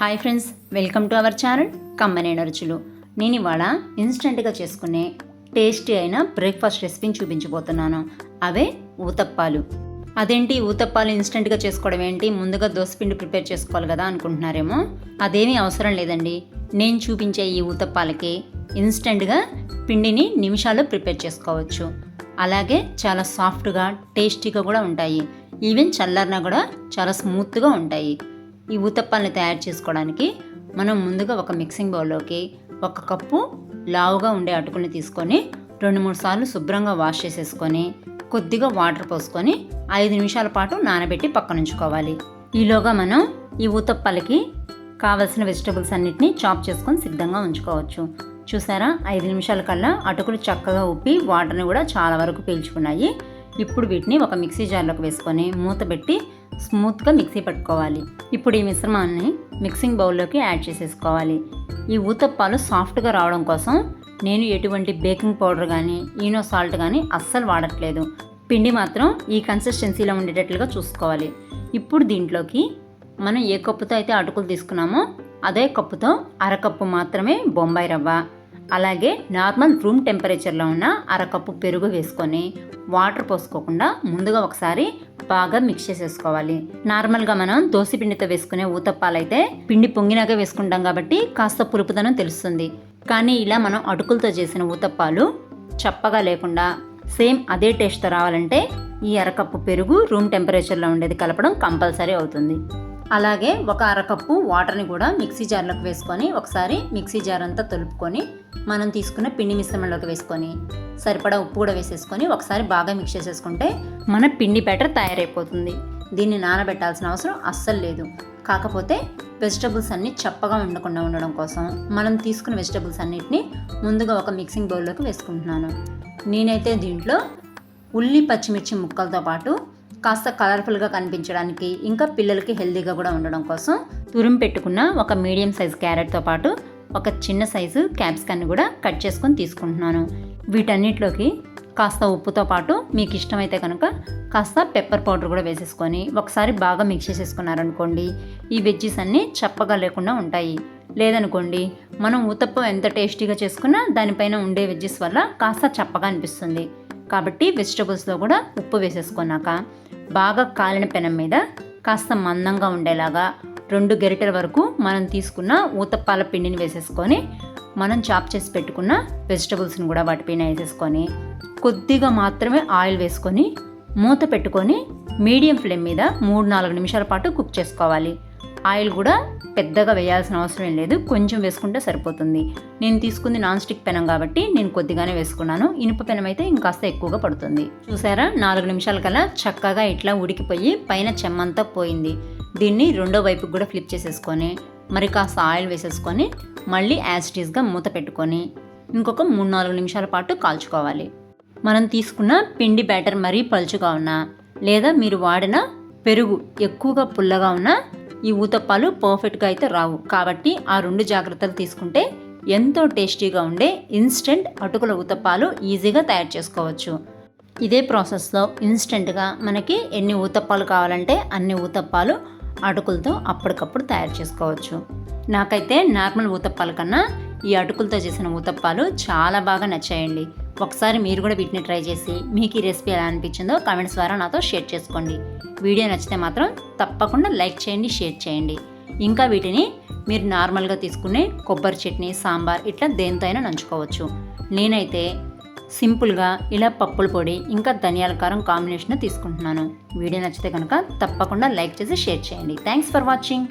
Hi friends welcome to our channel కమ్మనేన రుచులు నేను ఇవాళ ఇన్స్టెంట్గా చేసుకునే టేస్టీ అయిన బ్రేక్ఫాస్ట్ రెసిపీని చూపించబోతున్నాను. అవే ఊతప్పాలు. అదేంటి ఊతప్పాలు ఇన్స్టెంట్గా చేసుకోవడం ఏంటి? ముందుగా దోసపిండి ప్రిపేర్ చేసుకోవాలి కదా అనుకుంటున్నారేమో? అదేమీ అవసరం లేదండి. నేను చూపించే ఈ ఊతప్పాలకి ఇన్స్టెంట్గా పిండిని నిమిషాల్లో ప్రిపేర్ చేసుకోవచ్చు. అలాగే చాలా సాఫ్ట్గా టేస్టీగా కూడా ఉంటాయి. ఈవెన్ చల్లారినా కూడా చాలా స్మూత్గా ఉంటాయి. ఈ ఊతప్పాలను తయారు చేసుకోవడానికి మనం ముందుగా ఒక మిక్సింగ్ బౌల్లోకి ఒక కప్పు లావుగా ఉండే అటుకుల్ని తీసుకొని రెండు మూడు సార్లు శుభ్రంగా వాష్ చేసేసుకొని కొద్దిగా వాటర్ పోసుకొని ఐదు నిమిషాల పాటు నానబెట్టి పక్కన ఉంచుకోవాలి. ఈలోగా మనం ఈ ఊతప్పాలకి కావలసిన వెజిటబుల్స్ అన్నిటిని చాప్ చేసుకొని సిద్ధంగా ఉంచుకోవచ్చు. చూసారా? ఐదు నిమిషాల కల్లా అటుకులు చక్కగా ఉప్పి వాటర్ని కూడా చాలా వరకు పీల్చుకున్నాయి. ఇప్పుడు వీటిని ఒక మిక్సీ జార్లోకి వేసుకొని మూత పెట్టి స్మూత్గా మిక్సీ పట్టుకోవాలి. ఇప్పుడు ఈ మిశ్రమాన్ని మిక్సింగ్ బౌల్లోకి యాడ్ చేసేసుకోవాలి. ఈ ఊతప్పాలు సాఫ్ట్గా రావడం కోసం నేను ఎటువంటి బేకింగ్ పౌడర్ కానీ ఈనో సాల్ట్ కానీ అస్సలు వాడట్లేదు. పిండి మాత్రం ఈ కన్సిస్టెన్సీలో ఉండేటట్లుగా చూసుకోవాలి. ఇప్పుడు దీంట్లోకి మనం ఏ కప్పుతో అయితే అటుకులు తీసుకున్నామో అదే కప్పుతో అరకప్పు మాత్రమే బొంబాయి రవ్వ. అలాగే నార్మల్ రూమ్ టెంపరేచర్లో ఉన్న అరకప్పు పెరుగు వేసుకొని వాటర్ పోసుకోకుండా ముందుగా ఒకసారి బాగా మిక్స్ చేసేసుకోవాలి. నార్మల్గా మనం దోశ పిండితో వేసుకునే ఊతప్పాలైతే పిండి పొంగినాక వేసుకుంటాం కాబట్టి కాస్త పులుపుదనం తెలుస్తుంది. కానీ ఇలా మనం అటుకులతో చేసిన ఊతప్పాలు చప్పగా లేకుండా సేమ్ అదే టేస్ట్తో రావాలంటే ఈ అరకప్పు పెరుగు రూమ్ టెంపరేచర్లో ఉండేది కలపడం కంపల్సరీ అవుతుంది. అలాగే ఒక అరకప్పు వాటర్ని కూడా మిక్సీ జార్లోకి వేసుకొని ఒకసారి మిక్సీ జార్ అంతా తొలుపుకొని మనం తీసుకున్న పిండి మిశ్రమంలోకి వేసుకొని సరిపడా ఉప్పు కూడా వేసేసుకొని ఒకసారి బాగా మిక్స్ చేసేసుకుంటే మన పిండి బ్యాటర్ తయారైపోతుంది. దీన్ని నానబెట్టాల్సిన అవసరం అస్సలు లేదు. కాకపోతే వెజిటబుల్స్ అన్నీ చప్పగా ఉండకుండా ఉండడం కోసం మనం తీసుకున్న వెజిటబుల్స్ అన్నిటిని ముందుగా ఒక మిక్సింగ్ బౌల్లోకి వేసుకుంటున్నాను. నేనైతే దీంట్లో ఉల్లి పచ్చిమిర్చి ముక్కలతో పాటు కాస్త కలర్ఫుల్గా కనిపించడానికి ఇంకా పిల్లలకి హెల్తీగా కూడా ఉండడం కోసం తురిం పెట్టుకున్న ఒక మీడియం సైజ్ క్యారెట్తో పాటు ఒక చిన్న సైజు క్యాప్సికన్ కూడా కట్ చేసుకొని తీసుకుంటున్నాను. వీటన్నిటిలోకి కాస్త ఉప్పుతో పాటు మీకు ఇష్టమైతే కనుక కాస్త పెప్పర్ పౌడర్ కూడా వేసేసుకొని ఒకసారి బాగా మిక్స్ చేసేసుకున్నారనుకోండి ఈ వెజ్జీస్ అన్నీ చప్పగా లేకుండా ఉంటాయి. లేదనుకోండి మనం ఉతప్పం ఎంత టేస్టీగా చేసుకున్నా దానిపైన ఉండే వెజ్జెస్ వల్ల కాస్త చప్పగా అనిపిస్తుంది. కాబట్టి వెజిటబుల్స్లో కూడా ఉప్పు వేసేసుకున్నాక బాగా కాలిన పెనం మీద కాస్త మందంగా ఉండేలాగా రెండు గెరిటెల వరకు మనం తీసుకున్న ఊతప్పాల పిండిని వేసేసుకొని మనం చాప్ చేసి పెట్టుకున్న వెజిటబుల్స్ని కూడా వాటిపైన వేసేసుకొని కొద్దిగా మాత్రమే ఆయిల్ వేసుకొని మూత పెట్టుకొని మీడియం ఫ్లేమ్ మీద మూడు నాలుగు నిమిషాల పాటు కుక్ చేసుకోవాలి. ఆయిల్ కూడా పెద్దగా వేయాల్సిన అవసరం ఏం లేదు. కొంచెం వేసుకుంటే సరిపోతుంది. నేను తీసుకుంది నాన్ స్టిక్ పెనం కాబట్టి నేను కొద్దిగానే వేసుకున్నాను. ఇనుప పెనం అయితే ఇంకాస్త ఎక్కువగా పడుతుంది. చూసారా? నాలుగు నిమిషాల కల్లా చక్కగా ఇట్లా ఉడికిపోయి పైన చెమ్మంతా పోయింది. దీన్ని రెండో వైపుకి కూడా ఫ్లిప్ చేసేసుకొని మరి కాస్త ఆయిల్ వేసేసుకొని మళ్ళీ యాజిటీస్గా మూత పెట్టుకొని ఇంకొక మూడు నాలుగు నిమిషాల పాటు కాల్చుకోవాలి. మనం తీసుకున్న పిండి బ్యాటర్ మరీ పలుచుగా ఉన్నా లేదా మీరు వాడిన పెరుగు ఎక్కువగా పుల్లగా ఉన్నా ఈ ఊతప్పాలు పర్ఫెక్ట్గా అయితే రావు. కాబట్టి ఆ రెండు జాగ్రత్తలు తీసుకుంటే ఎంతో టేస్టీగా ఉండే ఇన్స్టెంట్ అటుకుల ఊతప్పాలు ఈజీగా తయారు చేసుకోవచ్చు. ఇదే ప్రాసెస్లో ఇన్స్టెంట్గా మనకి ఎన్ని ఊతప్పాలు కావాలంటే అన్ని ఊతప్పాలు అటుకులతో అప్పటికప్పుడు తయారు చేసుకోవచ్చు. నాకైతే నార్మల్ ఊతప్పాల కన్నా ఈ అటుకులతో చేసిన ఊతప్పాలు చాలా బాగా నచ్చాయండి. ఒకసారి మీరు కూడా వీటిని ట్రై చేసి మీకు ఈ రెసిపీ ఎలా అనిపించిందో కామెంట్స్ ద్వారా నాతో షేర్ చేసుకోండి. వీడియో నచ్చితే మాత్రం తప్పకుండా లైక్ చేయండి షేర్ చేయండి. ఇంకా వీటిని మీరు నార్మల్గా తీసుకునే కొబ్బరి చట్నీ సాంబార్ ఇట్లా దేంతో అయినా నంచుకోవచ్చు. నేనైతే సింపుల్గా ఇలా పప్పుల పొడి ఇంకా ధనియాల కారం కాంబినేషన్ తీసుకుంటున్నాను. వీడియో నచ్చితే కనుక తప్పకుండా లైక్ చేసి షేర్ చేయండి. Thanks for watching.